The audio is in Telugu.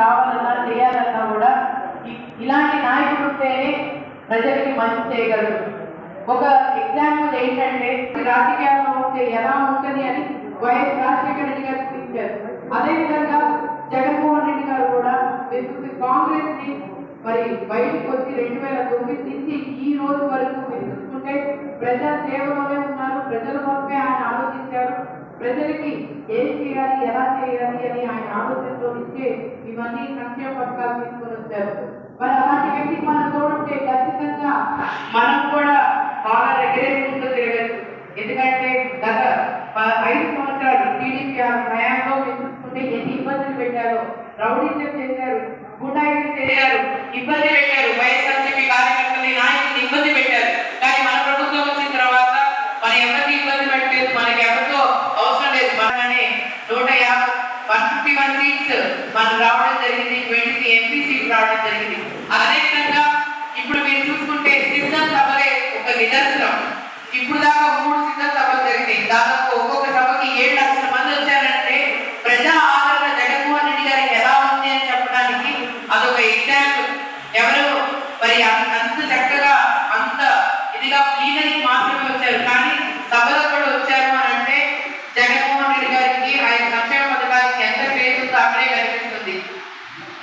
రావాలన్నా చేయాలన్నా కూడా ఇలాంటి నాయకులు ఉంటేనే ప్రజలకి మంచి చేయగలరు. ఒక ఎగ్జాంపుల్ ఏంటంటే రాజకీయాల్లో ఉంటే ఎలా ఉంటుంది అని వైఎస్ రాజశేఖర రెడ్డి గారు చూపించారు అదేవిధంగా జగన్మోహన్ రెడ్డి గారు కూడా వెతుకు కాంగ్రెస్ని మరి బయటకు వచ్చి రెండు వేల తొమ్మిది నుంచి ఈ రోజు వరకు మీరు చూసుకుంటే ప్రజా సేవలోనే ఉన్నారు ప్రజల కోసమే ఆయన ఆలోచించారు. ప్రజలకి ఏం చేయాలి ఎలా చేయాలి అని ఆయన ఆలోచనలో ఇచ్చే ఇవన్నీ సంక్షేమ పథకాలు తీసుకొని వచ్చారు మరి అలాంటి వ్యక్తి మనం చూడంటే ఖచ్చితంగా మనం కూడా బాగా ఎగరేసుకుంటూ తిరగచ్చు. ఎందుకంటే గత ఐదు సంవత్సరాలు టీడీపీ హయాంలో మీరు చూసుకుంటే ఎన్ని ఇబ్బందులు పెట్టారో రౌడీజం చేశారు గుండాయిజం చేశారు ఇబ్బంది మనం మనకు రావడం జరిగింది ట్వంటీ ఎంపీ సీట్ రావడం జరిగింది. అదేవిధంగా ఇప్పుడు మీరు చూసుకుంటే సిద్ధం సభలే ఒక నిదర్శనం. ఇప్పుడు దాకా మూడు సిద్ధం సభలు జరిగినాయి. దాదాపు ఒక్కొక్క సభకి ఏడు లక్షల మంది వచ్చారంటే ప్రజా ఆదరణ జగన్మోహన్ రెడ్డి గారికి ఎలా ఉంది అని చెప్పడానికి అదొక ఎగ్జాంపుల్. ఎవరు మరి Sunday